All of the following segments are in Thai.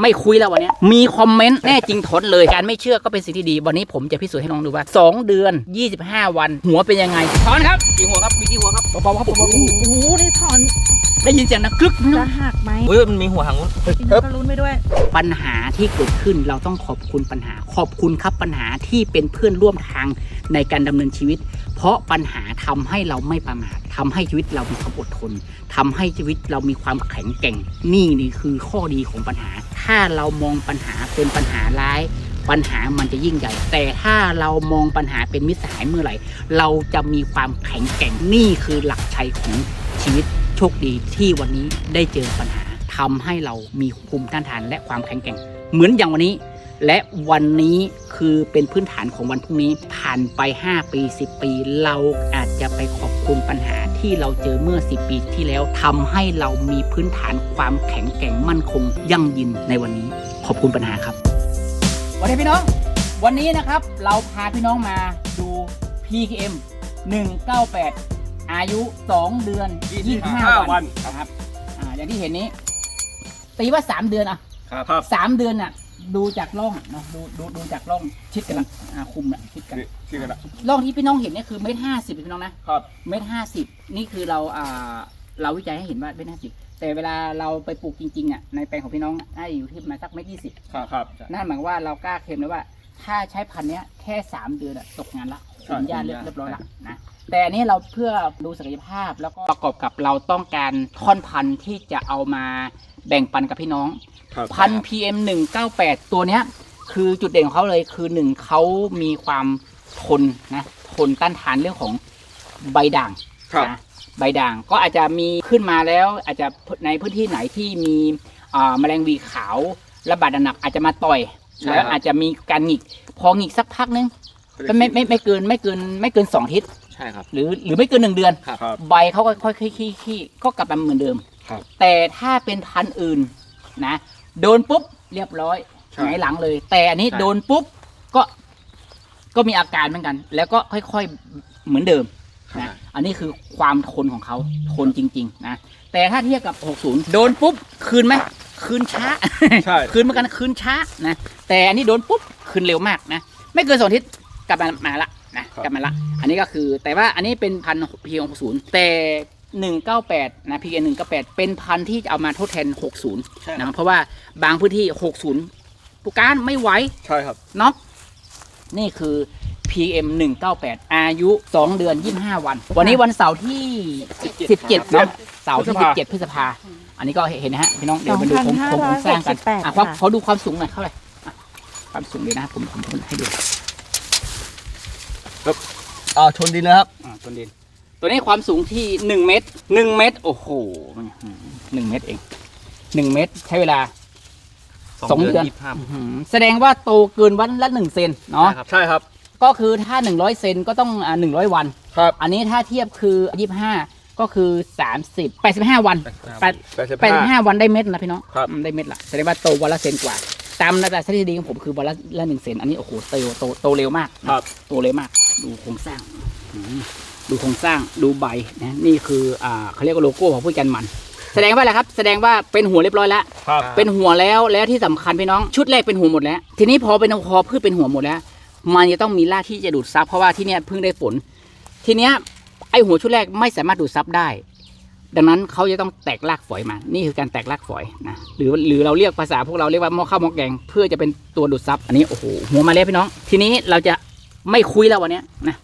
ไม่คุยแล้ววันเนี้ยมีคอมเมนต์แน่จริงทนเลย การไม่เชื่อก็เป็นสิ่งที่ดี วันนี้ผมจะพิสูจน์ให้น้องดูว่า 2 เดือน 25 วัน หัวเป็นยังไงถอนครับกี่หัวครับมีกี่หัวครับเบาๆครับเบาโอ้โหได้ถอนๆได้ยินเสียงนะกรึกจะหักไหมเฮ้ยมันมีหัวหางนู้นพี่น้องก็ลุ้นไปด้วย ปัญหาที่เกิดขึ้นเราต้องขอบคุณปัญหา ขอบคุณครับปัญหาที่เป็นเพื่อนร่วมทางในการดำเนินชีวิต เพราะปัญหาทำให้เราไม่ประมาททำให้ชีวิตเรามีความอดทนทำให้ชีวิตเรามีความแข็งแกร่ง นี่นี่คือข้อดีของปัญหา ถ้าเรามองปัญหาเป็นปัญหาร้าย ปัญหามันจะยิ่งใหญ่ แต่ถ้าเรามองปัญหาเป็นมิตรสหายเมื่อไหร่ เราจะมีความแข็งแกร่ง นี่คือหลักชัยของชีวิตโชคดีที่วันนี้ได้เจอปัญหาทำให้เรามีภูมิต้านทานและความแข็งแกร่ง เหมือนอย่างวันนี้ และวันนี้คือเป็นพื้นฐานของวันพรุ่งนี้ผ่านไป 5 ปี 10 ปี เราอาจจะไปขอบคุณปัญหาที่เราเจอเมื่อ 10 ปีที่แล้วทำให้เรามีพื้นฐานความแข็งแกร่งมั่นคงยั่งยืนในวันนี้ ขอบคุณปัญหาครับ วันนี้พี่น้อง วันนี้นะครับเราพาพี่น้องมาดู PKM 198 อายุ 2 เดือน 25 วันนะครับ อ่าอย่างที่เห็นนี้ ตีว่า 3 เดือนอะครับสามเดือนน่ะ ดูจากร่องเนาะดูดูดูจากร่องชิดกันนะอ่าคุมน่ะชิดกัน ชื่อกันละร่องที่พี่น้องเห็นเนี่ยคือเมตรห้าสิบพี่น้องนะครับเมตรห้าสิบนี่คือเราอ่าเราวิจัยให้เห็นว่าเมตรห้าสิบแต่เวลาเราไปปลูกจริงๆอะในแปลงของพี่น้องน่าจะอยู่ที่ประมาณสักเมตรยี่สิบครับครับ นั่นหมายความว่าเรากล้าเคลมเลยว่า ถ้าใช้พันธุ์เนี้ยแค่สามเดือนอะตกงานละขุนหญ้าเรียบเรียบร้อยละนะแต่อันนี้เราเพื่อดูศักยภาพแล้วก็ประกอบกับเราต้องการท่อนพันธุ์ที่จะเอามาแบ่งปันกับพี่น้อง ครับพัน PM 198ตัวเนี้ย คือจุดเด่นของเขาเลยคือหนึ่งเขามีความทนนะทนต้านทานเรื่องของใบด่างครับนะใบด่างก็อาจจะมีขึ้นมาแล้ว อาจจะในพื้นที่ไหนที่มีอ่าแมลงวีขาวระบาดหนักอาจจะมาต่อยใช่แล้วครับอาจจะมีการหงิก พอหงิกสักพักนึงไม่ไม่ไม่ไม่เกินไม่เกินไม่เกินสองอาทิตย์ใช่ครับ หรือหรือไม่เกินหนึ่งเดือนครับใบเขาก็ค่อยๆขี้ขี้ก็กลับมาเหมือนเดิมครับแต่ถ้าเป็นพันธุ์อื่นนะ โดนปุ๊บเรียบร้อยใช่ หงายหลังเลย แต่อันนี้ใช่ โดนปุ๊บก็ก็มีอาการเหมือนกัน แล้วก็ค่อยๆเหมือนเดิมนะอันนี้คือความทนของเขาทนจริง ๆ นะ แต่ถ้าเทียบกับ 60 โดนปุ๊บคืนไหมคืนช้า ใช่ คืนเหมือนกันคืนช้านะ แต่อันนี้โดนปุ๊บคืนเร็วมากนะ ไม่เกินสองอาทิตย์กลับมามาละนะครับ กลับมาละ อันนี้ก็คือแต่ว่าอันนี้เป็นพันพีหกศูนย์แต่ หนึ่งเก้าแปดนะพีเอหนึ่งเก้าแปดเป็นพันที่จะเอามาทดแทนหกศูนย์ใช่นะครับเพราะว่าบางพื้นที่หกศูนย์ผู้การไม่ไหว ใช่ครับ น็อกนี่คือ PM 198 อายุ 2 เดือน 25 วัน วันนี้วันเสาร์ที่ 17 เนาะเสาร์ที่ พฤษภา 17 พฤษภา อันนี้ก็เห็นนะฮะ พี่น้อง เดี๋ยวมาดูผมผมผมสร้างกัน2568อะครับค่ะเขาดูความสูงหน่อยเท่าไหร่อะความสูงเลยนะครับผมผมผมให้ดูอ่าชนดินแล้วครับอ่าต้นดิน ตัวนี้ความสูงที่1เมตร1เมตร โอ้โหหนึ่งเมตรเอง1เมตรใช้เวลาสองเดือนยี่สิบห้าอื้อหือแสดงว่าโตเกินวันละ1เซนเนาะใช่ครับ ก็คือถ้า100เซนก็ต้องอ่า100วันครับ อันนี้ถ้าเทียบคือ25ก็คือ30 85วันแปดแปดสิบห้า85วันได้เม็ดนะพี่น้องครับอืมได้เม็ดละแสดงว่าโตวันละเซนกว่า ตามระดับสถิติของผมคือวันละละหนึ่งเซนอันนี้โอ้โหโตโตโตเร็วมากนะครับโตเร็วมาก ดูโครงสร้างอืม ดูโครงสร้างดูใบนะนี่คืออ่าเขาเรียกว่าโลโก้ของผู้จัดการมัน แสดงว่าอะไรครับ แสดงว่าเป็นหัวเรียบร้อยแล้ว ครับเป็นหัวแล้วแล้วที่สำคัญพี่น้องชุดแรกเป็นหัวหมดแล้ว ทีนี้พอเป็นพอพืชเป็นหัวหมดแล้ว มันจะต้องมีรากที่จะดูดซับเพราะว่าที่เนี้ยเพิ่งได้ฝน ทีเนี้ยไอหัวชุดแรกไม่สามารถดูดซับได้ ดังนั้นเขาจะต้องแตกรากฝอยมา นี่คือการแตกรากฝอยนะหรือหรือเราเรียกภาษาพวกเราเรียกว่าหม้อข้าวหม้อแกงเพื่อจะเป็นตัวดูดซับอันนี้โอ้โหหัวมาแล้วพี่น้อง ทีนี้เราจะไม่คุยแล้ววันเนี้ยนะ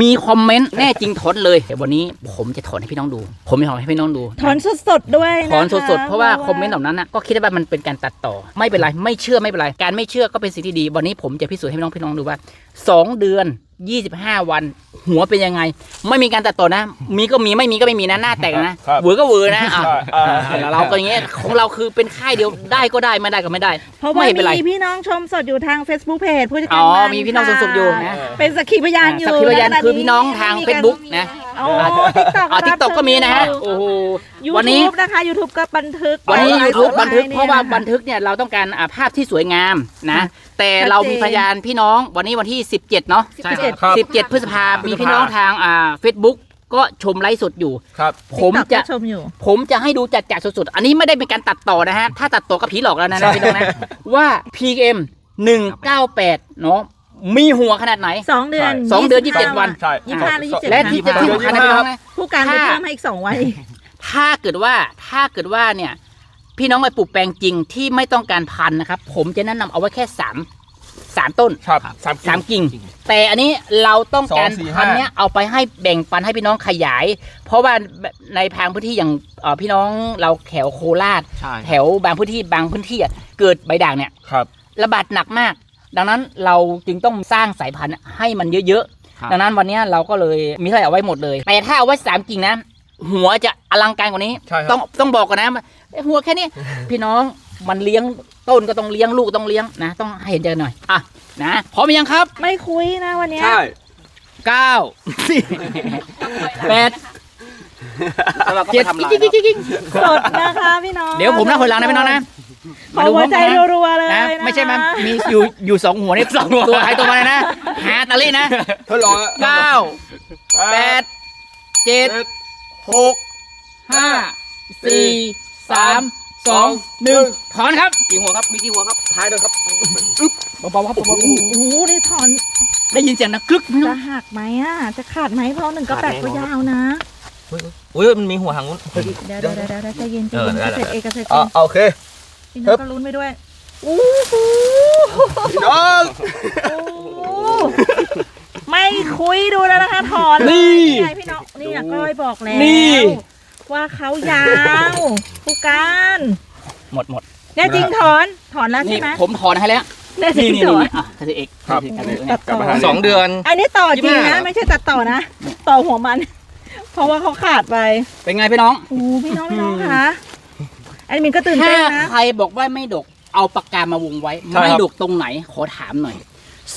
มีคอมเมนต์แน่จริงถอนเลยแต่วันนี้ผมจะถอนให้พี่น้องดู ผมจะถอนให้พี่น้องดูถอนสดๆด้วยนะคะถอนสดๆเพราะว่าคอมเมนต์เหล่านั้นน่ะก็คิดว่ามันเป็นการตัดต่อ ไม่เป็นไรไม่เชื่อไม่เป็นไรการไม่เชื่อก็เป็นสิ่งที่ดี วันนี้ผมจะพิสูจน์ให้พี่น้องพี่น้องดูว่า 2 เดือน 25วัน หัวเป็นยังไง ไม่มีการตัดต่อนะ มีก็มีไม่มีก็ไม่มีนะหน้าแตกนะครับเวอร์ก็เวอร์นะอะอ่าอะเราก็อย่างเงี้ยของเราคือเป็นค่ายเดียวได้ก็ได้ไม่ได้ก็ไม่ได้เพราะว่าไม่เป็นไร มีพี่น้องชมสดอยู่ทาง Facebook Page ผู้จัดอ๋การอมันมีพี่น้องสดๆอยู่นะ เป็นสักขีพยานอยู่สักขีพยานะะคือพี่น้องทาง Facebook นะ โอ้ทิกตอก อ่าทิกตอกก็มีนะฮะ โอ้โห ยูวันนี้ ทูบนะคะ YouTube ก็บันทึกวันนี้ไ YouTube บันทึกไเพราะว่าบันทึกเนี่ยเราต้องการอ่าภาพที่สวยงามนะแต่เรามีพยานพี่น้องวันนี้วันที่ 17 เนาะ ใช่ครับ ครับ 17 พฤษภามีพี่น้องทางอ่า Facebook ก็ชมไลฟ์สดอยู่ ครับ ผม TikTok จะก็ชมอยู่ ผมจะให้ดูจัดจ่าสดๆ อันนี้ไม่ได้เป็นการตัดต่อนะฮะ ถ้าตัดต่อก็ผีหลอกแล้วนะนะพี่น้องนะ ว่า PM 198 เนาะมีหัวขนาดไหน สองเดือนสองเดือน25ยี่สิบเจ็ดวัน ใช่ ยี่สิบห้าหรือยี่สิบเจ็ดและที่จะที่สำคัญนะพี่น้องนะ ผู้การไปถ้าเพิ่มให้อีกสองวัน ถ้าเกิดว่าถ้าเกิดว่าเนี่ยพี่น้องไปปลูกแปลงจริงที่ไม่ต้องการพันธุ์นะครับ ผมจะแนะนำเอาไว้แค่สามสามต้น ครับสามสามกิ่ง แต่อันนี้เราต้องการสองสี่พันธุ์ห้าเนี้ยเอาไปให้แบ่งปันให้พี่น้องขยาย เพราะว่าในทางพื้นที่อย่างเอ่อพี่น้องเราแถวโคราช ใช่ แถวบางพื้นที่บางพื้นที่อะเกิดใบด่างเนี่ยครับ ระบาดหนักมาก ดังนั้นเราจึงต้องสร้างสายพันธุ์ให้มันเยอะครับ ๆ ดังนั้นวันเนี้ยเราก็เลยมีเท่าไหร่เอาไว้หมดเลย แต่ถ้าเอาไว้สามกิ่งนะ หัวจะอลังการกว่านี้ ใช่ครับ ต้องต้องบอกก่อนนะเอ้ยหัวแค่นี้ พี่น้องมันเลี้ยงต้นก็ต้องเลี้ยงลูกต้องเลี้ยงนะ ต้องให้เห็นใจหน่อยอะนะพร้อมหรือยังครับไม่คุยนะวันเนี้ยใช่ เก้าแปดแล้วเราก็เจ็ไปดทำลายกิ๊กกิ๊กกิ๊กกิ๊กสดนะคะพี่น้องเดี๋ยวผมนับคนหลังนะพี่น้องนะขอหัวใจพร้อมกันนะรัวๆเลยนะนะไม่ใช่มันมีอยู่อยู่สองหัวนี่ตัวใครตัวมันเลยนะหาตะลี่นะทดลองเก้าแปดเจ็ด หกห้าสี่สามสองหนึ่งถอนครับกี่หัวครับมีกี่หัวครับท้ายด้วยครับเบาๆครับเบาโอ้โหนี่ถอนๆได้ยินเสียงนะกึกพี่น้จะองหักไหมอะจะขาดไหมเพราะหนึ่งก็แปดก็ยาวนะอุ้ยมันมีหัวหางนู้นเดี๋ยวเดี๋ยวเดี๋ยวเดี๋ยวใจเย็นใจเออเย็นได้เกษตรเอกเกษตรอ่าโอเคพี่น้องก็ลุ้นไปด้วยอู้หูพี่น้องโอ้โห ไม่คุยดูแล้วนะคะถอนเลยนี่ไงพี่น้องนี่อะก้อยบอกแล้วนี่ ว่าเขายาวผู้การหมดหมดแน่จริงถอนถอนแล้วนี่ใช่ไหมผมถอนให้แล้วแน่จรินี่งนี่ถอนนี่อะเกษตรเอกครับเกษตรเอกตัดต่อ สองเดือน อันนี้ต่อจริงยี่สิบนะห้าไม่ใช่ตัดต่อนะ ต่อหัวมัน เพราะว่าเขาขาดไปเป็นไงพี่น้อง โอ้โหพี่น้องพี่น้องคะแอดมินก็ตื่นถ้าเต้นนะ ใครบอกว่าไม่ดก เอาปากกามาวงไว้ ใช่ครับ ไม่ดกตรงไหน ขอถามหน่อย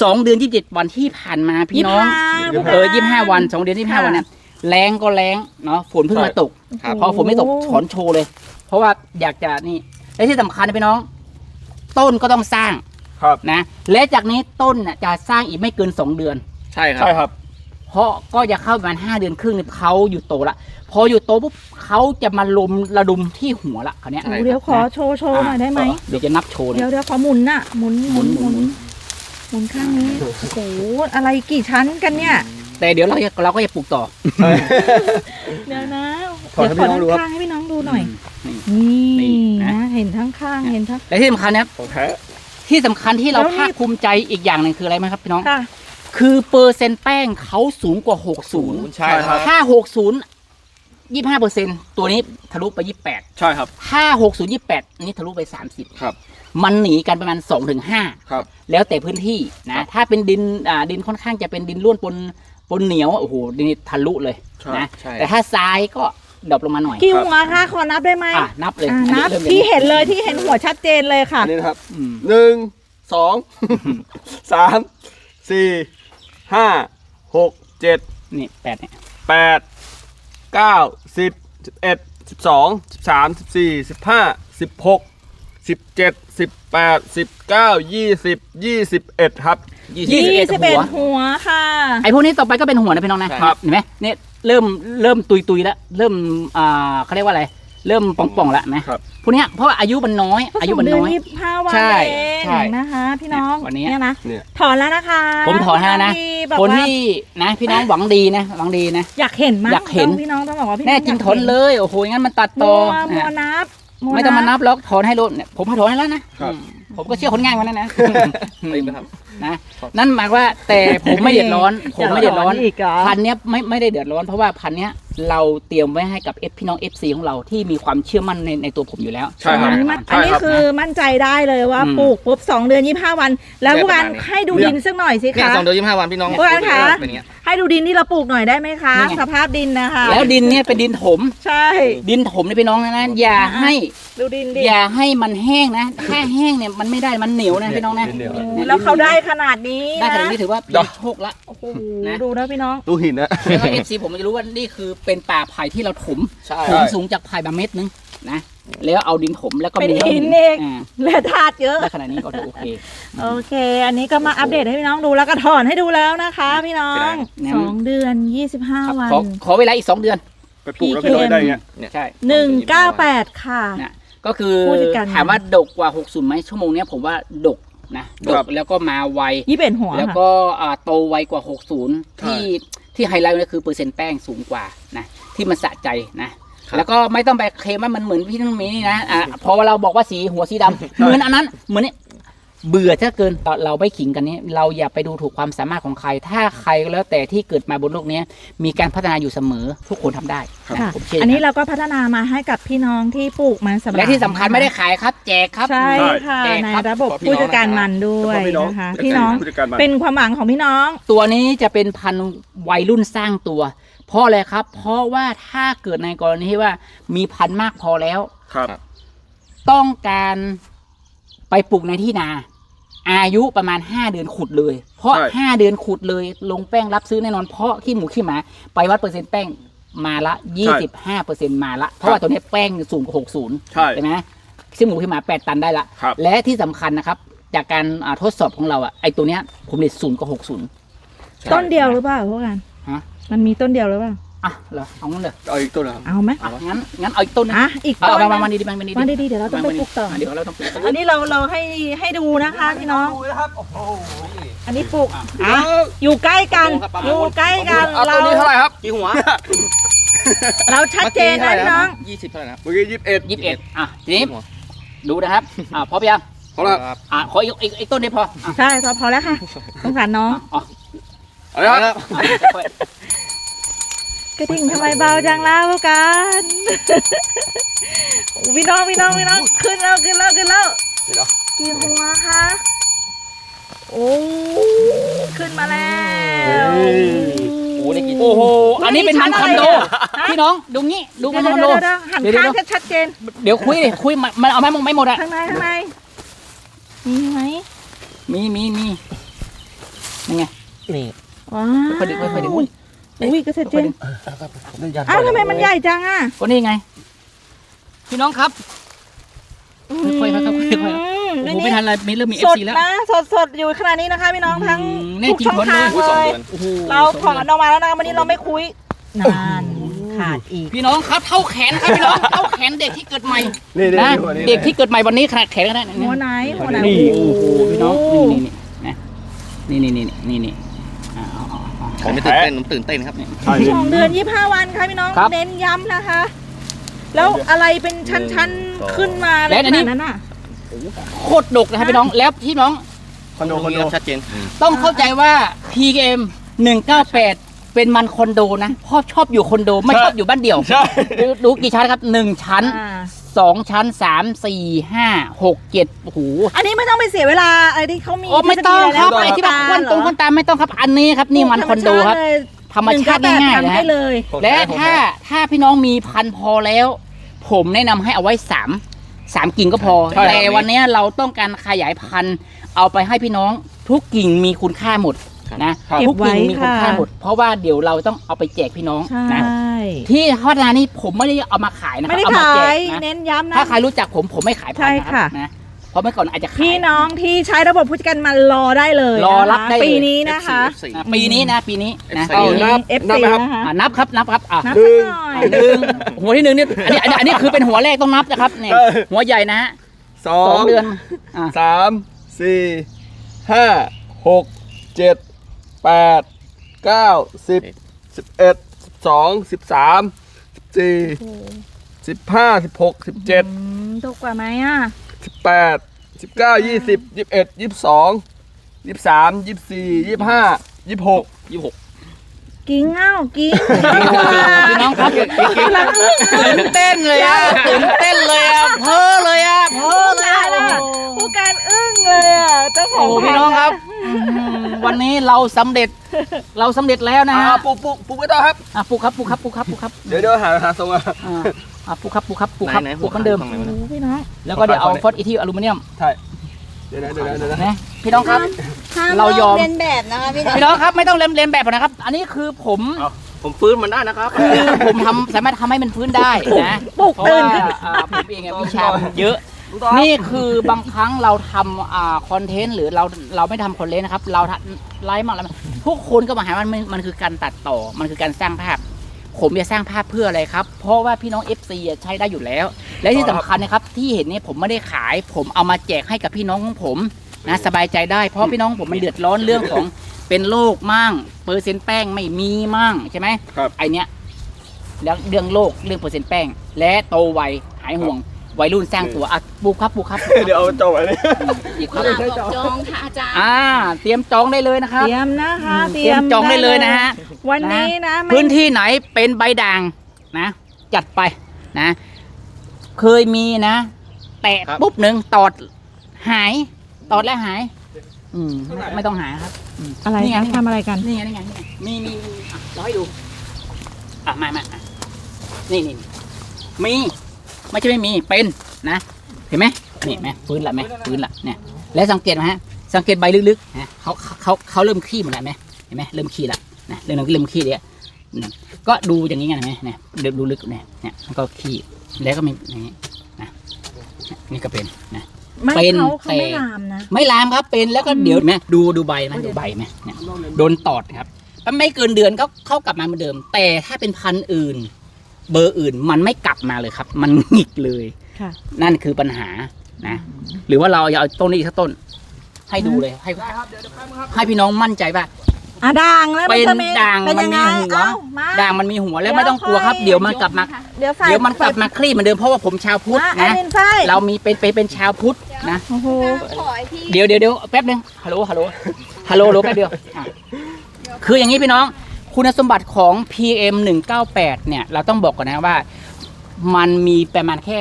สองเดือนยี่สิบเจ็ดวันที่ผ่านมาพี่น้องยี่สิบห้าเออยี่สิบห้าวันสองเดือนยี่สิบห้าวันเนี่ยแรงก็แรงเนาะฝนเพิ่งมาตก ครับ พอฝนไม่ตกถอนโชว์เลย เพราะว่าอยากจะนี่และที่สำคัญนะพี่น้อง ต้นก็ต้องสร้างครับ นะ และจากนี้ต้นน่ะจะสร้างอีกไม่เกินสองเดือน ใช่ครับ ใช่ครับ เพราะก็จะเข้าประมาณห้าเดือนครึ่งเนี่ยเขาอยู่โตละ พออยู่โตปุ๊บเขาจะมาลมระดมที่หัวละเขาวเนี้ยใช่เดี๋ยวขอโชว์โชว์หน่อยได้ไหม เดี๋ยวจะนับโชว์เลยเดี๋ยวเดี๋ยวขอหมุนน่ะหมุนหมุนหมุน หมุนข้างนี้โอ้โหอะไรกี่ชั้นกันเนี่ย แต่เดี๋ยวเราจะเราก็จะปลูกต่อ เดี๋ยวนะถอดให้พี่น้องดูครับ ข้างให้พี่น้องดูหน่อยนี่นี่นี่นะนะ เห็นทั้งข้างเห็นทั้ง และที่สำคัญนะครับของแท้ที่สำคัญที่เราแล้วนี่ ภาคภูมิใจอีกอย่างหนึ่งคืออะไรไหมครับพี่น้อง ค่ะ คือเปอร์เซ็นต์แป้งเขาสูงกว่า 60 ใช่ครับ ถ้า 60 25เปอร์เซ็นต์ตัวนี้ทะลุไป28ใช่ครับถ้า60 28อันนี้ทะลุไป30ครับ มันหนีกันประมาณ2-5ถึงครับ แล้วแต่พื้นที่ครันะบถ้าเป็นดินอ่าดินค่อนข้างจะเป็นดินร่วนปนปนเหนียวโอ้โหดินทะลุเลยใช่นะใช่แต่ถ้าทรายก็ดรอปลงมาหน่อยกี่หัวคะขอนับได้ไหมอะนับเลยอะอันับริ่มจากที่เห็นเลยที่เห็นหัวชัดเจนเลยค่ะอันนี้นะครับอืมหนึ่งสองสามสี่ห้าหกเจ็ดนี่แปดเนี่ยแปด เก้าสิบสิบเอ็ดสิบสองสิบสามสิบสี่สิบห้าสิบหกสิบเจ็ดสิบแปดสิบเก้ายี่สิบยี่สิบเอ็ดครับ ยี่สิบเอ็ด21หัวหัวค่ะ ไอ้พวกนี้ต่อไปก็เป็นหัวนะพี่น้องนะครับ เห็นไหมเนี่ยเริ่มเริ่มตุยตุยๆแล้ว เริ่มอ่าเขาเรียกว่าอะไร เริ่มป่องป่องๆแล้วนะครับ พวกเนี้ยเพราะว่าอายุมันน้อยก็อายุสองมันเดือนน้อย ยี่สิบห้าวันใช่เองใช่นะคะพี่น้องวันนี้เนี่ยนะเนี่ย ถอนแล้วนะคะผมถอนให้แล้วนะพี่บอกคนว่าที่นะพี่น้องหวังดีนะหวังดีนะ อยากเห็นมากอยากเห็นต้องพี่น้องต้องบอกว่าพี่แน่องจริงอยากถอนเลยโอ้โหงั้นมันตัดมัต่อวมัวนะนับไม่ต้องมานับหรอกถอนให้รถเนี่ยผมให้ถอนให้แล้วนะครับ อืมผมก็เชื่อคนง่ายกว่านั้นนะนี่นะครับ นะนั่นหมายว่าแต่ผมไม่เดือดร้อนผมไม่เดือดร้อนยากถอีกเหรอ พันเนี้ยไม่ไม่ได้เดือดร้อนเพราะว่าพันเนี้ยเราเตรียมไว้ให้กับเอฟพี่น้องเอฟซีของเราที่มีความเชื่อมั่นในในตัวผมอยู่แล้วใช่ครับ อันนี้มันใช่อันนี้ครับคือมั่นใจได้เลยว่าอืม ปลูกปุ๊บสองเดือนยี่ห้าวัน แล้วได้ผู้การประมาณนี้ให้ดูดินสักหน่อยสิเนี่ยคะ สองเดือนยี่สิบห้าวันพี่น้องผู้การคะเป็นอย่างเงี้ย ให้ดูดินที่เราปลูกหน่อยได้ไหมคะ นี่ไง สภาพดินนะคะแล้วดินเนี่ยเป็นดินถม ใช่ ดินถมเนี่ยพี่น้องนะอย่าให้ ดูดินดิอย่าให้มันแห้งนะ ถ้าแห้งเนี่ยมันไม่ได้มันเหนียวนะพี่น้องนะดินเหนียวโอ้แล้วเขาได้ขนาดนี้ได้ขนาดนะนี้ถือว่าเป็นโชคละ โอ้โหนะ ดูนะพี่น้องตู้หินนะ แล้วก็เอฟซีผมจะรู้ว่านี่คือเป็นป่าไผ่ที่เราถมใช่ ถมสูงจากไผ่บาเม็ดนึงนะแล้วเอาดินถมแล้วก็เป็นมีหินเองอ่าและธาตุเยอะ ได้ขนาดนี้ก็ถือโอเค โอเค อันนี้ก็มาอัปเดตให้พี่น้องดูแล้วก็ถอนให้ดูแล้วนะคะ พี่น้องงั้น สองเดือนยี่สิบห้าครับวัน ขอขอเวลาอีกสองเดือน ไปปลูกแล้วพี่น้อยได้เงี้ย ใช่ หนึ่งเก้าแปดค่ะ นะก็คือผู้จัดการ ถามว่าดกกว่า 60ไหมชั่วโมงเนี้ยผมว่าดก นะดครักบแล้วก็มาไวยี่สิบเอ็ดหัวแล้วค่ะก็อ่าโตไวกว่า 60 ที่ที่ไฮไลท์ก็คือเปอร์เซ็นต์แป้งสูงกว่านะที่มันสะใจนะแล้วก็ไม่ต้องไปเคลมว่ามันเหมือนพี่น้องมีนี่นะอ่าพอเราบอกว่าสีหัวสีดำเหมือนอันนั้นเหมือนนี่ เบื่อถ้าเกินเราไม่ขิงกันนี้เราอย่าไปดูถูกความสามารถของใคร ถ้าใครก็แล้วแต่ที่เกิดมาบนโลกนี้มีการพัฒนาอยู่เสมอทุกคนทำได้นะค่ะผมเชื่ออัอันนี้เราก็พัฒนามาให้กับพี่น้องที่ปลูกมันสำปะหลังและที่สำคัญไม่ได้ขายครับ แจกครับใช่ค่ะแจกในครับระบบผู้จัดการมันด้วยพี่น้องนะคะพี่น้องผู้จัดการมันเป็นความหวังของพี่น้อง ตัวนี้จะเป็นพันธุ์วัยรุ่นสร้างตัว เพราะอะไรครับ เพราะว่าถ้าเกิดในกรณีที่ว่ามีพันธุ์มากพอแล้วครับ ต้องการ ไปปลูกในที่นา อายุประมาณ 5 เดือนขุดเลย เพราะ ใช่ 5 เดือนขุดเลย ลงแป้งรับซื้อแน่นอน เพราะขี้หมูขี้หมา ไปวัดเปอร์เซ็นต์แป้งมาละ 25เปอร์เซ็นต์มาละ เพราะว่าตัวนี้แป้งสูงกว่า60ใช่ใช่ ไหมขี้หมูขี้หมา 8 ตันได้ละ ครับ และที่สำคัญนะครับ จากการอ่าทดสอบของเราอะไอตัวเนี้ยผมเด็ดศูนย์กับ60 ต้นเดียวหรือเปล่าพวกกันฮะ มันมีต้นเดียวหรือเปล่า อะเหรอเอางั้นเลยเอาอีกต้นนะครับเอาไหมอะงั้นงั้นเอาอีกต้นหนึงอะอีกเอาต้นเอามานะมาดีๆมาดีๆมาดีๆเดี๋ยวเราต้องไปปลูกต่อ เดี๋ยวเราต้องปลูกต่ออันนี้เราเราให้ให้ดูนะคะพี่น้องนะครับโอ้โหอันนี้ปลูกอะอยู่ใกล้กัน อยู่ใกล้กันเอาเรา ต้นนี้เท่าไหร่ครับกี่หัวเราชัดเจนนะพี่น้องยี่สิบเท่าไหร่นะครับเมื่อกี้ยี่สิบเอ็ดยี่สิบเอ็ดอะทีนี้ดูนะครับอะพร้อมยังเอาละครับอะขออีกอีกอีกต้นนี้พออะใช่พอพอแล้วค่ะสงสารน้องอ๋อเอาละครับอะค่อย กระดิ่งทำไมเบาจังแล้วกันโอ้พี่น้องพี่น้องพี่น้องขึ้นแล้วขึ้นแล้วขึ้นแล้วเดี๋ยวกี่หัวคะโอ้ขึ้นมาแล้วโอ้โหนี่กี่โอ้โห อันนี้เป็นมันคอนโด พี่น้องดูงี้ดูเดี๋มัยวนคอนโด เดี๋ยวเดี๋ยวหันเดี๋ยวข้างเดี๋ยวชัดๆเจนเดี๋ยวคุยดิคุยมันมันเอาไหมมึงไม่หมดอะข้างในข้างในมีไหมมีมีมียังไงนี่ว้าค่อยๆดึงค่อยๆดึงอุ้ย อุ้ยก็ชัดเจนผมได้ยันอ้าวทำไมมันใหญ่จังอะก็นี่ไง พี่น้องครับค่อยๆค่อยๆค่อยๆอืมโอ้อันโหนี้ไม่ทันไรมีเริ่มมีเอฟสดซีแล้วนะสดสดๆอยู่ขนาดนี้นะคะพี่น้องทั้งอืมแน่ทุกจริงช่องพ้นเลยทางอุ้ยสองเลยเดือนโอ้โหเราถอนออกมาแล้วนะวันนี้เราไม่คุยนานขาดอีกพี่น้องครับเท่าแขนครับพี่น้องเท่าแขนเด็กที่เกิดใหม่นี่นี่นะหัวนี้เด็กที่เกิดใหม่วันนี้ขนาดแขนก็ได้นะหัวไหนหัวไหนนี่โอ้โหพี่น้องนี่นี่นี่นะนี่นี่นี่ ผมไม่ตื่นเต้นผมตื่นเต้นครับใช่สองเดือนยี่ห้าวันค่ะพี่น้องครับ เน้นย้ำนะคะ แล้วอะไรเป็นชั้นๆขึ้นมาและอันนี้ขนาดนั้นอะ โคตรดกนะครับพี่น้องแล้วพี่น้องคอนโดคอนโดชัดเจนต้องเข้าใจว่า PGM 198 เป็นมันคอนโดนะพ่อชอบอยู่คอนโดไม่ชอบอยู่บ้านเดี่ยวใช่ ดูดูกี่ชั้นครับหนึ่งชั้นอ่า สองชั้นสามสี่ห้าหกเจ็ดโอ้โหอันนี้ไม่ต้องไปเสียเวลาอะไรที่เขามีโอ้ไม่ต้องครับทฤษฎีไอ้ที่แบบควนตรงควนตาตามไม่ต้องครับ อันนี้ครับนี่มันคอนโดครับ ธรรมชาติง่ายๆทำนะให้ฮะเลยและถ้าถ้าพี่น้องมีพันธุ์พอแล้ว ผมแนะนำให้เอาไว้สามสามกิ่งก็พอ ใช่แต่วันนี้เราต้องการขยายพันธุ์เอาไปให้พี่น้องทุกกิ่งมีคุณค่าหมดนะทุกกิ่งมีคุณค่าหมด เพราะว่าเดี๋ยวเราต้องเอาไปแจกพี่น้องใช่นะ ที่พัฒนานี้ผมไม่ได้เอามาขายนะคไม่รับได้เอามาขาแจกยนะ เน้นย้ำนะ ถ้าใครรู้จักผมผมไม่ขายพันธุ์นะใช่ครัค่ะบนะเพราะเมื่อก่อนอาจจะขายพี่น้องที่ใช้ระบบผู้จัดการมารอได้เลยรอรับนะคะได้เลยปีนี้นะคะ F4 นะปีนี้นะปีนี้นะ F4 เอานับเอฟนับซีไหมครับ นะคะอะนับครับนับครับอะนับหนึ่สักงหน่อย หนึ่งหัวที่หนึ่งนี่อันนี้อันนี้อันนี้คือเป็นหัวแรกต้องนับนะครับเนี่ยใช่หัวใหญ่นะฮะสอสองงเดือนอะสามสี่ห้าหกเจ็ดแปดเก้าสิบสิบเอ็ด สิบสองสิบสามสิบสี่สิบห้าสิบหกสิบเจ็ดอืมถูกกว่าไหมอะสิบแปดสิบเก้ายี่สิบยี่สิบเอ็ดยี่สิบสองยี่สิบสามยี่สิบสี่ยี่สิบห้ายี่สิบหกยี่สิบหก กิ้งเอ้ากิ้งพี่น้องครับตื่นเต้นเลยอะตื่นเต้นเลยอะเพ้อเลยอะเพ้อเลยอะผู้การอึ้งเลยอะเจ้าขอโอ้งพี่น้องครับ วันนี้เราสำเร็จเราสำเร็จแล้วนะฮะปลูกปลูกปลูกไม่ต้อครับอะปลูกครับปลูกครับปลูกครับปลูกครับเดี๋ยวเดี๋ยวหาหาทรงอะอะปลูกครับปลูกครับปลูกครับปลูกเหมือนเดิมพี่น้องแล้วก็เดี๋ยวเอาฟอสอีทีอลูมิเนียมใช่เดี๋ยวนะเดี๋ยวนะเดี๋ยวนะ พี่น้องครับ ห้ามเรายอม เรียนแบบนะคะพี่น้องพี่น้องครับไม่ต้องเล่นเล่นแบบผมนะครับ อันนี้คือผมผมฟื้นมันได้นะครับ คือผมทำสามารถทำให้มันฟื้นได้นะปลุกเพราะตื่ว่านขึ้นอ่าผมเองอะวิชามันเยอะ นี่คือบางครั้งเราทำอ่าคอนเทนต์หรือเราเราไม่ทำคอนเทนต์นะครับ เราทำไลฟ์มากแล้วทุกคนก็มาหาว่ามันมันคือการตัดต่อมันคือการสร้างภาพ ผมจะสร้างภาพเพื่ออะไรครับ เพราะว่าพี่น้อง FC อะใช้ได้อยู่แล้ว และที่สำคัญนะครับที่เห็นเนี่ยผมไม่ได้ขาย ผมเอามาแจกให้กับพี่น้องของผม นะสบายใจได้เพราะพี่น้องผมมันเดือดร้อนเรื่องของเป็นโรคมั่งเปอร์เซ็นต์แป้งไม่มีมั่งใช่ไหมครับไอเนี้ยแล้วเรื่องโรคเรื่องเปอร์เซ็นต์แป้ง และโตไวหายห่วงวัยรุ่นสร้างตัวอะปูครับปูครับเดี๋ยวเอาจบอันนี้อีกคกุรับหลาบบอกจองค่ะอาจารย์อ่า เตรียมจองได้เลยนะครับ เตรียมนะคะเตรียมจองได้เลยนะฮะวันนี้นะไม่พื้นที่ไหนเป็นใบด่างนะ จัดไปนะ เคยมีนะ แตะครับปุ๊บหนึ่งตอดหาย ตอดแล้วหาย อืมไม่ไม่ต้องหาครับมอะไรนี่ไงคะนี่ไงทำอะไรกัน นี่ไงนี่ไงนี่ไงมีมีมีอะเราให้ดู อะมามาอะนี่นี่มีไม่ใช่ไม่มีเป็นนะเห็นไหมนี่เห็นไหมฟื้นละไหมฟื้นละเนี่ยแล้วสังเกตไหมฮะสังเกตใบลึกๆนะเขาเขาเขาเริ่มขี้หมดแล้วไหมเห็นไหมเริ่มขี้ละนะเริ่มเริ่มขี้เลยอืมก็ดูอย่างนี้ไงเห็นไหมเนี่ยเดี๋ยวดูลึกเนี่ยเนี่ยมันก็ขี้แล้วก็มีอย่างนี้นะนี่ก็เป็นนะ ไม่เป็นเขาเขาไม่แต่ลามนะ ไม่ลามครับเป็นแล้วก็เดี๋ยวเห็นไหมดูดูใบไหมดูใบไหมเนี่ยโดนตอดครับมันไม่เกินเดือนก็เข้ากลับมาเหมือนเดิม แต่ถ้าเป็นพันธุ์อื่น เบอร์อื่นมันไม่กลับมาเลยครับ มันหงิกเลยค่ะ นั่นคือปัญหานะ หรือว่าเราจะเอาต้นนี้อีกสักต้น ให้ดูเลยให้ให้พี่น้องมั่นใจว่า อะด่างแล้วเป็นจะมีด่างเป็นยังไงมันมีหัวเอ้ามาด่างมันมีหัวแล้วเดี๋ยวไม่ต้องกลัวครับค่อยเดี๋ยวมันกลับมา เดี๋ยวใส่เดี๋ยวมันกลับมาคลี่เหมือนเดิมเพราะว่าผมชาวพุทธอะแอดนะมินไฟเรามีเป็นเป็นเป็นชาวพุทธนะโอ้โหขอไอที่เดี๋ยวเดี๋ยวเดี๋ยวแป๊บนึงฮัลโหลฮัลโหลฮัลโหลฮัลโหลแป๊บเดียวอะคืออย่างนี้พี่น้อง คุณสมบัติของ PM 198เนี่ย เราต้องบอกก่อนนะว่า มันมีประมาณแค่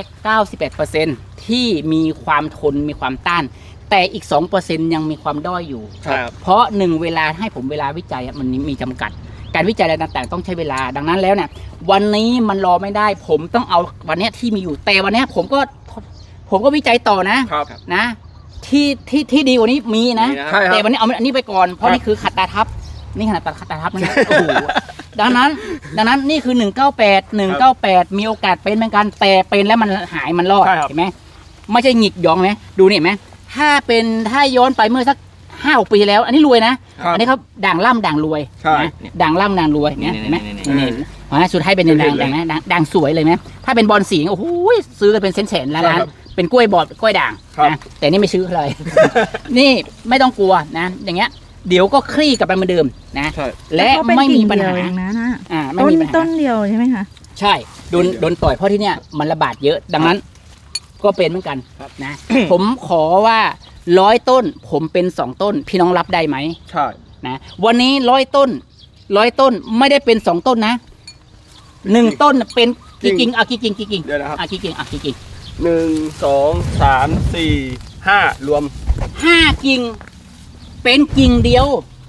98%ที่มีความทนมีความต้าน แต่อีก 2%ยังมีความด้อยอยู่ ครับเพราะหนึ่งเวลาให้ผมเวลาวิจัยอะมันมีจำกัด การวิจัยอะไรต่างๆ ต้องใช้เวลาดังนั้นแล้วเนี่ยวันนี้มันรอไม่ได้ ผมต้องเอาวันเนี้ยที่มีอยู่แต่วันเนี้ยผมก็ผมก็วิจัยต่อนะครับ นะ ที่ที่ที่ดีกว่านี้มีนะ มีนะ ใช่ครับแต่วันนี้เอาอันนี้ไปก่อนเพราะครับนี่คือขัดตาทับ นี่ขนาดตัดขัดตาทับนะ โอ้โหดังนั้น ดังนั้นนี่คือ 198 198 มีโอกาสเป็นเหมือนกันแต่เป็นแล้วมันหายมันรอดใช่ครับ เห็นไหมไม่ใช่หงิกยองไหมดูนี่เห็นไหม ถ้าเป็นถ้าย้อนไปเมื่อสักห้าปีแล้ว อันนี้รวยนะ ครับอันนี้เขาด่างล่ำด่างรวยใช่นะด่างล่ำด่างรวยเนี่ยนี่เห็นไหมนี่นี่นี่ นี่นะสุดท้ายเป็นด่างด่างนะด่างด่างสวยเลยไหมถ้าเป็นบอลสีโอ้โหซื้อกันเป็นแสนๆล้านใช่ล้านครับเป็นกล้วยบอดกล้วยด่างครับ นะแต่นี่ไม่ซื้อเลย นี่ไม่ต้องกลัวนะ อย่างเงี้ย เดี๋ยวก็คลี่กลับไปเหมือนเดิมนะ ใช่ และเขาเป็นไม่มีปัญกิ่งหาเดียวเองนะนะอ่าไม่ต้นมีปัญหา ต้นเดียวใช่ไหมคะ ใช่โดนโดนต่อยเพราะที่เนี่ยมันระบาดเยอะดังนั้น ก็เป็นเหมือนกันนะ ผมขอว่าร้อยต้น ผมเป็นสองต้น พี่น้องรับได้ไหมใช่ นะวันนี้ร้อยต้นร้อยต้นไม่ได้เป็นสองต้นนะหนึ่งต้นเป็นกี่กิ่งอะกี่กิ่งกี่กิ่งเดี๋ยวนะครับ อะกี่กิ่งอะกี่กิ่งหนึ่งสองสามสี่ห้ารวมห้ากิ่งเป็นกิ่งเดียว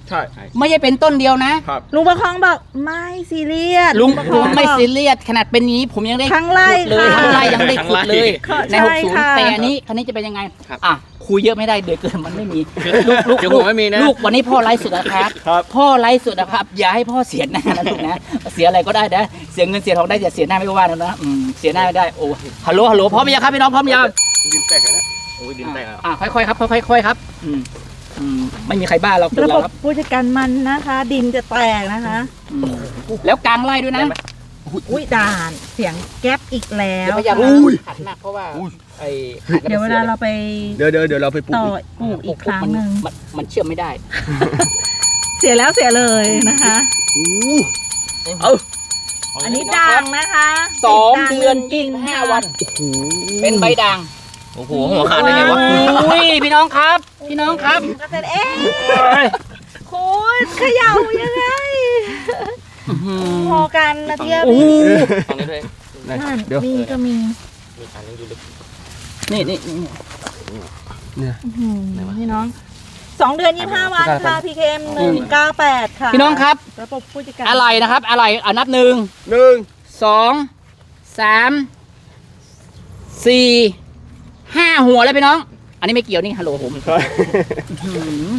ใช่ ไม่ใช่เป็นต้นเดียวนะ ครับ ลุงประคองบอกไม่ซีเรียสลุงประคลุองงไม่บอกซีเรียสขนาดเป็นนี้ผมยังได้ทั้งไร่ขุดเลยค่ะ ทั้งไร่ยังได้ขุดเลยค่ะในใช่หกศูนย์ค่ะ แต่อันนี้คันนี้จะเป็นยังไงครับ อะคุยเยอะไม่ได้เดี๋ยวเกินมันไม่มีลูกลูกเดี๋ยวลูผกมไม่มีนะ ลูกวันนี้พ่อไลฟ์สุดนะครับครับพ่อไลฟ์สุดนะครับ อย่าให้พ่อเสียหน้านะลูกนะ เสียอะไรก็ได้นะเสียเงินเสียทองได้แต่เสียหน้าไม่ว่านะนะอืมเสียหน้าไม่ได้โอ้ฮัลโหลฮัลโหลพร้อมยังครับพี่น้องพร้อมยังดินแตกเลยนะโอ้ยดินแตกแล้ว อะค่อยๆครับค่อยๆค่อยๆครับอืม อืมไม่มีใครบ้าเราคนระบเราบครับผู้จัดการมันนะคะ ดินจะแตกนะคะ อืมแล้วกลางไล่ด้วยนะ อุ้ยด่านเสียงแก๊ปอีกแล้ว เดี๋ยวพยายามค่ะขัดหนักเพราะว่าอุ้ย ไอ้เดี๋ยวเวลาเราไปเดี๋ยวเดี๋ยวเดี๋ยวเราไปปลูกต่ออีกปลูกอีกครั้งหนึ่งมันมันเชื่อมไม่ได้เสียแล้วเสียเลยนะคะเอาอันนี้ด่างนะคะสองติเดือนหงกิ้งห้าค่ะวันเป็นใบด่าง โอ้โหหัวขาดได้ไงวะอุ้ยพี่น้องครับ พี่น้องครับเกษตรเอ๊ะคุณเขย่ายังไงพอกันนะเทียบโอ้โหฟังนี้ด้วยไหนนั่นเดี๋ยวมีก็มีมีการเลี้ยงดูลึกนี่นี่นี่เนี่ยอื้อหือพี่น้องสองเดือนยี่ห้าวันค่ะพีเคมหนึ่งเก้าแปดค่ะพี่น้องครับระบบผู้จัดการอะไรนะครับ อะไรอะนับหนึ่งหนึ่งสองสามสี่ ห้าหัวแล้วพี่น้อง อันนี้ไม่เกี่ยวนี่ฮัลโหลผมใช่อื้อหือ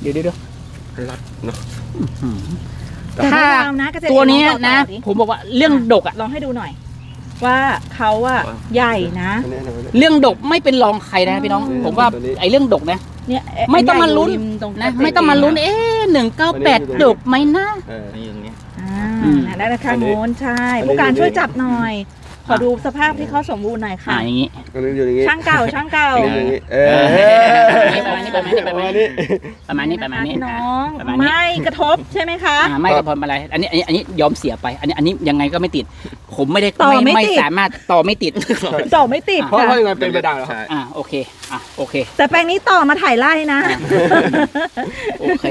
เดี๋ยวเดี๋ยวเดี๋ยวรัดเนาะอื้อหือแต่ถ้าไม่ยาวนะเกษตรตัวเนี้ยลองต่อนะดิผมบอกว่าเรื่องดกอะลองให้ดูหน่อย ว่าเขาอะใหญ่นะ อันนี้อันนี้เรื่องดกไม่เป็นรองใครนะพี่น้อง อืม ผมว่าตัวนี้ไอ้เรื่องดกนะ เนี่ยเอ๊ะไม่ต้องมาลุ้น ใหญ่อยู่ริตรงนะกระติกไม่ต้องมาลุ้นเอ๊ะหนึ่งเก้าแปดดกไหมนะ เออนี่อยู่ตรงนี้อ่าอืมนั่นแหละข้างอันนี้โน้นใช่อันนี้ผู้การอยู่ช่วยนี่จับหน่อยข อดูสภาพที่เขาสมบูรณ์หน่อยอ่าค่ะอย่างนี้ อันนี้อยู่อย่างงี้ช่างเก่าช่างเก่าอันนี้อยู่อย่างงี้เออประมาณนี้ประมาณนี้ประมาณนี้ ประมาณนี้ประมาณนี้ประมาณนี้พี่น้องประมาณนี้ไม่กระทบใช่ไหมคะ อ่าไม่กระพรอะไรอันนี้อันนี้อันนี้ยอมเสียไป อันนี้อันนี้ยังไงก็ไม่ติด ผมไม่ได้ต่อไม่ไม่ติด สามารถต่อไม่ติด ต่อไม่ติดเพราะค่ะเพราะยังไงเป็นไปได้เหรอครับ อ่าโอเคอะโอเคแต่แปลงนี้ต่อมาถ่ายไร่นะโอเค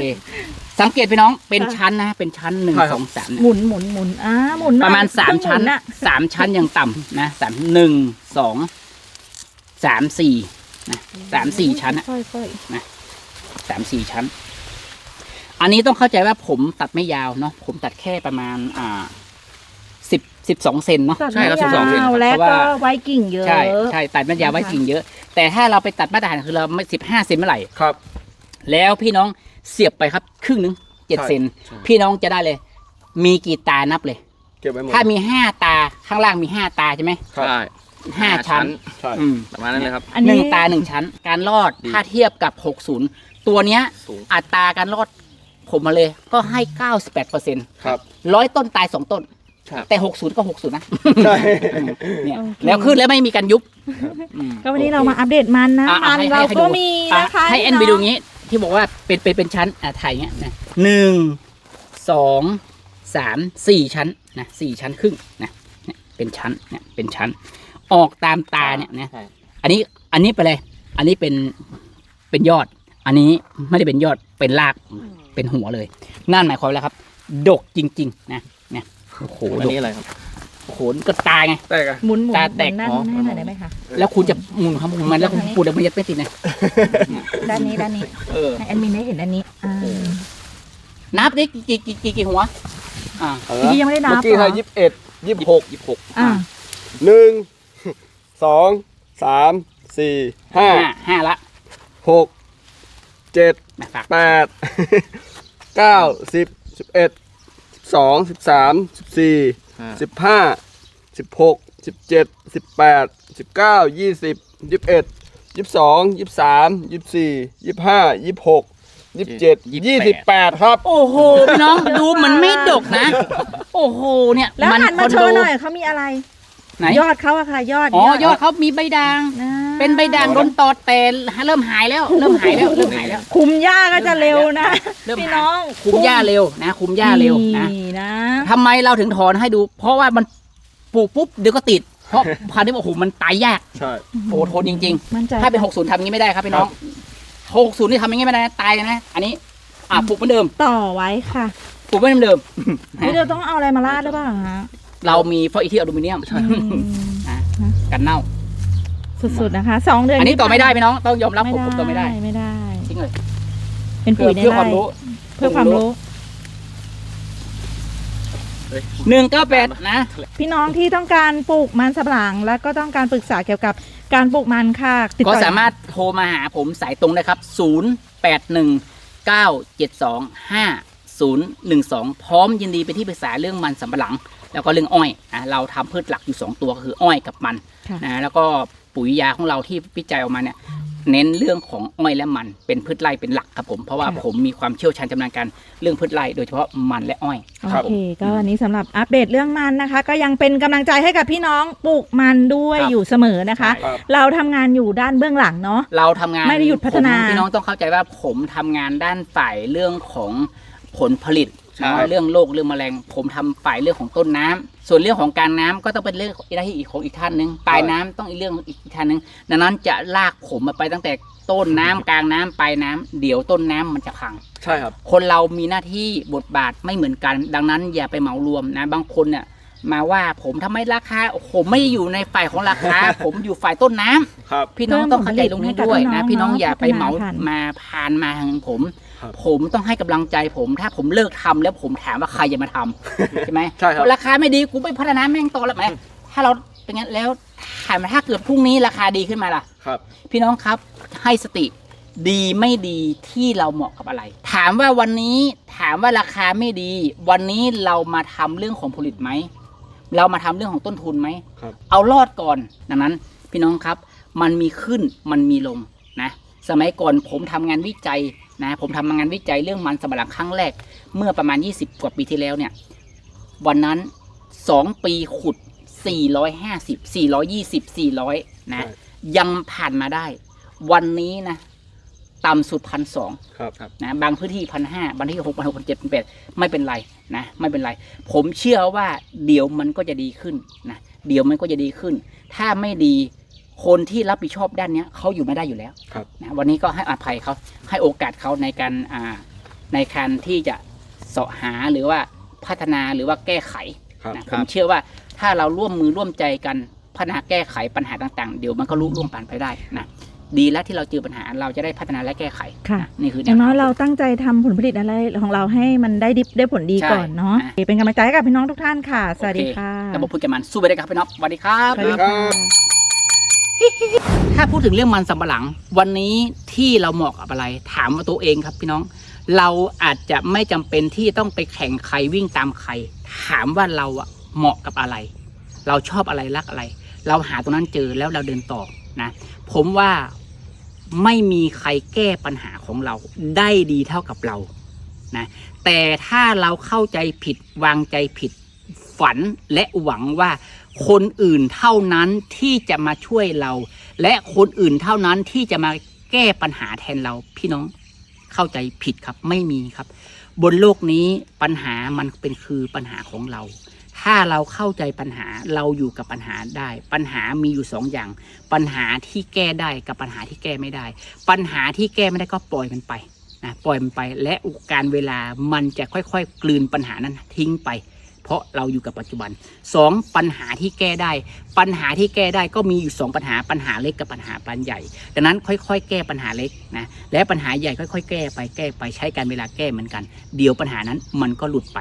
สังเกตพี่น้องเป็นชั้นนะ เป็นชั้นหนึ่งใช่ครับสองสามหมุนหมุนหมุนอ่าหมุนหน่อยประมาณสามเครื่องหชั้นน่ะสามชั้นยังต่ำนะสามหนึ่งสองสามสี่นะสามสี่ชั้นอะค่อยสามสี่ชั้น อันนี้ต้องเข้าใจว่าผมตัดไม่ยาวเนาะ ผมตัดแค่ประมาณ อ่าสิบสิบสองเซนเนาะ ๆตัดใช่ครับไม่12เซนยาวและเพราะก็ว่า ไว้กิ่งเยอะ ใช่ใช่ตัดไม่ยาวไว้นะคะกิ่งเยอะ แต่ถ้าเราไปตัดมาตรฐานคือเราไม่สิบห้าเซนเมื่อไหร่ ครับ แล้วพี่น้อง เสียบไปครับ ครึ่งหนึงเจ็ดใช่เซนพี่น้องจะได้เลย มีกี่ตานับเลย เก็บไว้หมดถ้ามีห้าตาข้างล่างมีห้าตาใช่ไหมครับใช่ห้าชั้น ใช่ อืม ประมาณนั้นเลยครับ อันหนี้นึ่งตาหนึ่งชั้น การรอดดีถ้าเทียบกับ 60 ตัวเนี้ยสูง อัตราการรอดผมมาเลยก็ให้ 98เปอร์เซ็นต์ครับ ร้อยต้นตาย 2 ต้น ครับ แต่ 60 ก็ 60 นะใช่ เนี่ยโอเคแล้วขึ้นแล้วไม่มีการยุบอืม ก็วันนี้เรามาอัปเดตมันนะ อะมัอะนให้เราให้ก็ดูมีอะนะคะให้แอนไปดูงี้ ที่บอกว่าเป็นเป็นเป็นชั้นอะถ่ายอย่างเงี้ยนะหนึ่งสองสามสี่ชั้นนะสี่ชั้นครึ่งนะเนี่ยเป็นชั้นเนี่ยเป็นชั้น ออกตามตาเนี่ยนะใช่อันนี้อันนี้เป็นอะไรอันนี้เป็นเป็นยอด อันนี้ไม่ได้เป็นยอดเป็นรากเป็นหัวเลย นั่นหมายความว่าอะไรครับ ดกจริง ๆ นะเนี่ยโอ้โหอันดกนี้อะไรครับ โอ้โหก็ตายไงแต่กัน หมุนหมุนตาแตก หมุนด้านอ๋อหน้าหน่อยได้ไหมคะ แล้วคุณจะหมุนครับหมุนมันแล้วคุณปูดแล้วมันจะไม่ติดนะด้านนี้ด้านนี้เออ ให้แอดมินได้เห็นอันนี้อ่านับดิกี่กี่กี่กี่กี่หัว อ่าเออพี่ยังไม่ได้นับเมื่อกี้เหรให้อยี่สิบเอ็ดยี่สิบหกยี่สิบหกอ่าหนึ่งสองสามสี่ห้าห้าห้าละหกเจ็ดมาฝากแปดเก้าสิบสิบเอ็ดสิบสองสิบสามสิบสี่ สิบห้าสิบหกสิบเจ็ดสิบแปดสิบเก้ายี่สิบยี่สิบเอ็ดยี่สิบสองยี่สิบสามยี่สิบสี่ยี่สิบห้ายี่สิบหกยี่สิบเจ็ดยี่สิบแปดครับ โอ้โหพี่น้องดูเหมันไม่ดกนะ โอ้โหเนี่ยแล้วหันมาโชคอว์โดหน่อยเขามีอะไร ไหนยอดเขาอะค่ะยอดอ๋อยอดเขามีใบด่าง นะเป็นใบด่างโดนตอดแต่เริ่มหายแล้ว เริ่มหายแล้วเริ่มหายแล้ว คุมหญ้าก็จะเร็วนะเริ่มพี่หายน้องคุมหญ้าเร็วนะคุมหญ้าเร็วนะนะ ทำไมเราถึงถอนให้ดู เพราะว่ามันปลูกปุ๊บเดี๋ยวก็ติด เพราะพันธุ์ที่บอกโอ้โหมันตายยากใช่ โอ้โหทนจริงมั่นใจๆถ้าเป็น60ทำอย่างนี้ไม่ได้ครับพี่น้อง60นี่ทำอย่างนี้ไม่ได้นะตายเลยนะ อันนี้ อะปลูกเหมือนเดิมต่อไว้ค่ะปลูกเหมือนเดิม เฮ้ยเราต้องเอาอะไรมาราดหรือเปล่าฮะ เรามีฟอยล์ที่อลูมิเนียมอืมอะกันเน่า สุดๆนะคะสองเดือนอันนี้ต่อไม่ได้ที่พี่น้องต้องยอมรับผ่านผมผมต่อไม่ได้ไม่ได้ ทิ้งเลย เป็นเพื่ปุ๋อยในเพื่อคไร่วามรู้เพื่อความรู้ หนึ่งเก้าแปดนะ พี่น้องที่ต้องการปลูกมันสำปะหลัง แล้วก็ต้องการปรึกษาเกี่ยวกับการปลูกมันค่ะ ติดก็ต่อสามารถโทรมาหาผมสายตรงเลยครับ 0 8 1 9 7 2 5 0 1 2 พร้อมยินดีเป็นที่ปรึกษาเรื่องมันสำปะหลัง แล้วก็เรื่องอ้อยอะเราทำพืชหลักอยู่ 2 ตัวก็คืออ้อยกับมันค่ะนะแล้วก็ปุ๋ยยาของเราที่วิจัยออกมาเนี่ยเน้นเรื่องของอ้อยและมันเป็นพืชไร่เป็นหลักครับผมเพราะว่าค่ะผมมีความเชี่ยวชาญชำนาญการเรื่องพืชไร่โดยเฉพาะมันและอ้อยโอเคก็วันนี้สำหรับอัปเดตเรื่องมันนะคะ ก็ยังเป็นกำลังใจให้กับพี่น้องปลูกมันด้วยครับอยู่เสมอนะคะครับเราทำงานอยู่ด้านเบื้องหลังเนาะเราทำงานไม่ได้หยุดพัฒนาผมพี่น้องต้องเข้าใจว่าผมทำงานด้านฝ่ายเรื่องของผลผลิต ใช่เนาะเรื่องโรคเรื่องแมลงผมทำฝ่ายเรื่องของต้นน้ำส่วนเรื่องของการน้ำก็ต้องเป็นเรื่องหน้าที่อีกของอีกท่านหนึ่งปลายน้ำต้องอีกเรื่องอีกท่านหนึ่งดังนั้นจะลากผมมาไปตั้งแต่ต้นน้ำกลางน้ำปลายน้ำเดี๋ยวต้นน้ำมันจะพัง ใช่ครับ คนเรามีหน้าที่บทบาทไม่เหมือนกัน ดังนั้นอย่าไปเหมารวมนะ บางคนเนี่ยมาว่าผมทำไมราคาผมไม่ได้อยู่ในฝ่ายของราคา ผมอยู่ฝ่ายต้นน้ำครับ พี่น้องต้องเข้าใจตรงนี้ด้วยนะ พี่น้องอย่าไปเหมาพัฒนาพันธุ์มาพานมาทางผม ครับผมต้องให้กำลังใจผม ถ้าผมเลิกทำแล้วผมถามว่าใครจะมาทำ ใช่ไหมใช่ครับ ราคาไม่ดีกูไปพัฒนาแม่งต่อแล้วไหมถ้าเราเป็นงั้นแล้วถามว่าถ้าเกิดพรุ่งนี้ราคาดีขึ้นมาล่ะ ครับ พี่น้องครับให้สติดีไม่ดีที่เราเหมาะกับอะไร ถามว่าวันนี้ถามว่าราคาไม่ดี วันนี้เรามาทำเรื่องของผลิตไหม เรามาทำเรื่องของต้นทุนไหม ครับ เอารอดก่อนดังนั้น พี่น้องครับ มันมีขึ้นมันมีลงนะ สมัยก่อนผมทำงานวิจัย นะผมทำงานวิจัยเรื่องมันสำปะหลังครั้งแรก เมื่อประมาณ 20 กว่าปีที่แล้วเนี่ยวันนั้น 2 ปีขุด 450 420 400 นะใช่ยังผ่านมาได้ วันนี้นะต่ำสุดพันสองครับครับนะบางพื้นที่พันห้าบางที่หกพันหกพันเจ็ดพันแปดไม่เป็นไรนะไม่เป็นไร ผมเชื่อว่าเดี๋ยวมันก็จะดีขึ้นนะเดี๋ยวมันก็จะดีขึ้น ถ้าไม่ดี คนที่รับผิดชอบด้านเนี้ยเขาอยู่ไม่ได้อยู่แล้วครับ นะวันนี้ก็ให้อภัยเขาให้โอกาสเขาในการอ่าในการที่จะเสาะหาหรือว่าพัฒนาหรือว่าแก้ไขครับนะผมเชื่อว่าถ้าเราร่วมมือร่วมใจกันพัฒนาแก้ไขปัญหาต่างๆ เดี๋ยวมันก็รู้ร่วมผ่านไปได้นะดีแล้วที่เราเจอปัญหาเราจะได้พัฒนาและแก้ไขค่ะนะนี่คืออแนย่าวงน้อยทางเราตั้งใจทำผลผลิตอะไรของเราให้มันได้ดิบได้ผลดีใช่ก่อนเนาะอะเป็นกำลังใจให้กับพี่น้องทุกท่านค่ะ สวัสดีโอเคค่ะระบบพูดกันมันสู้ไปได้ครับพี่น้องสวัสดีครับ สวัสดีค่ะ ถ้าพูดถึงเรื่องมันสำปะหลัง วันนี้ที่เราเหมาะกับอะไร ถามว่าตัวเองครับพี่น้อง เราอาจจะไม่จำเป็นที่ต้องไปแข่งใครวิ่งตามใคร ถามว่าเราอะเหมาะกับอะไร เราชอบอะไรรักอะไร เราหาตรงนั้นเจอแล้วเราเดินต่อนะผมว่าไม่มีใครแก้ปัญหาของเราได้ดีเท่ากับเรานะแต่ถ้าเราเข้าใจผิดวางใจผิดฝันและหวังว่า คนอื่นเท่านั้นที่จะมาช่วยเรา และคนอื่นเท่านั้นที่จะมาแก้ปัญหาแทนเราพี่น้องเข้าใจผิดครับไม่มีครับ บนโลกนี้ปัญหามันเป็นคือปัญหาของเรา ถ้าเราเข้าใจปัญหาเราอยู่กับปัญหาได้ ปัญหามีอยู่สองอย่าง ปัญหาที่แก้ได้กับปัญหาที่แก้ไม่ได้ ปัญหาที่แก้ไม่ได้ก็ปล่อยมันไปนะปล่อยมันไปและการเวลามันจะค่อยๆ กลืนปัญหานั้นทิ้งไป เพราะเราอยู่กับปัจจุบันสองปัญหาที่แก้ได้ ปัญหาที่แก้ได้ก็มีอยู่สองปัญหาปัญหาเล็กกับปัญหาปัญใหญ่ ดังนั้นค่อยๆ แก้ปัญหาเล็กนะและปัญหาใหญ่ค่อยๆ แก้ไปแก้ไปใช้การเวลาแก้เหมือนกัน เดี๋ยวปัญหานั้นมันก็หลุดไป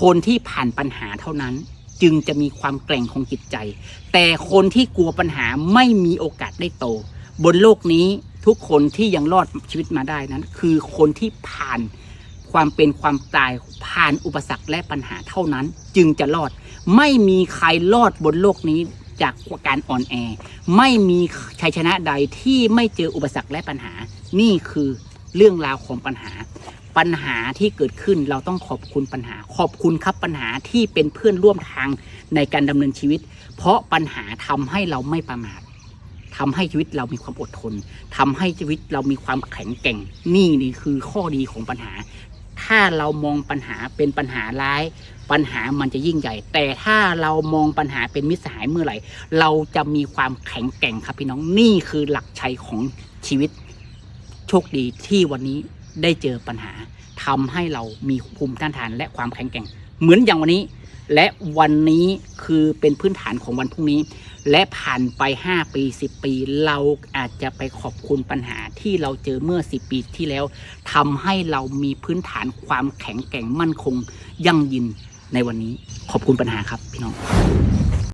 คนที่ผ่านปัญหาเท่านั้นจึงจะมีความแกร่งของจิตใจ แต่คนที่กลัวปัญหาไม่มีโอกาสได้โต บนโลกนี้ทุกคนที่ยังรอดชีวิตมาได้นั้น คือคนที่ผ่าน ความเป็นความตายผ่านอุปสรรคและปัญหาเท่านั้น จึงจะรอด ไม่มีใครรอดบนโลกนี้จากการอ่อนแอ ไม่มีชัยชนะใดที่ไม่เจออุปสรรคและปัญหา นี่คือเรื่องราวของปัญหา ปัญหาที่เกิดขึ้นเราต้องขอบคุณปัญหา ขอบคุณครับปัญหาที่เป็นเพื่อนร่วมทางในการดำเนินชีวิต เพราะปัญหาทำให้เราไม่ประมาททำให้ชีวิตเรามีความอดทนทำให้ชีวิตเรามีความแข็งแกร่ง นี่นี่คือข้อดีของปัญหา ถ้าเรามองปัญหาเป็นปัญหาร้าย ปัญหามันจะยิ่งใหญ่ แต่ถ้าเรามองปัญหาเป็นมิตรสหายเมื่อไหร่ เราจะมีความแข็งแกร่งครับพี่น้องนี่คือหลักชัยของชีวิตโชคดีที่วันนี้ได้เจอปัญหาทำให้เรามีภูมิต้านทานและความแข็งแกร่ง เหมือนอย่างวันนี้ และวันนี้คือเป็นพื้นฐานของวันพรุ่งนี้ และผ่านไป 5 ปี 10 ปี เราอาจจะไปขอบคุณปัญหาที่เราเจอเมื่อ 10 ปีที่แล้วทำให้เรามีพื้นฐานความแข็งแกร่งมั่นคงยั่งยืนในวันนี้ขอบคุณปัญหาครับพี่น้อง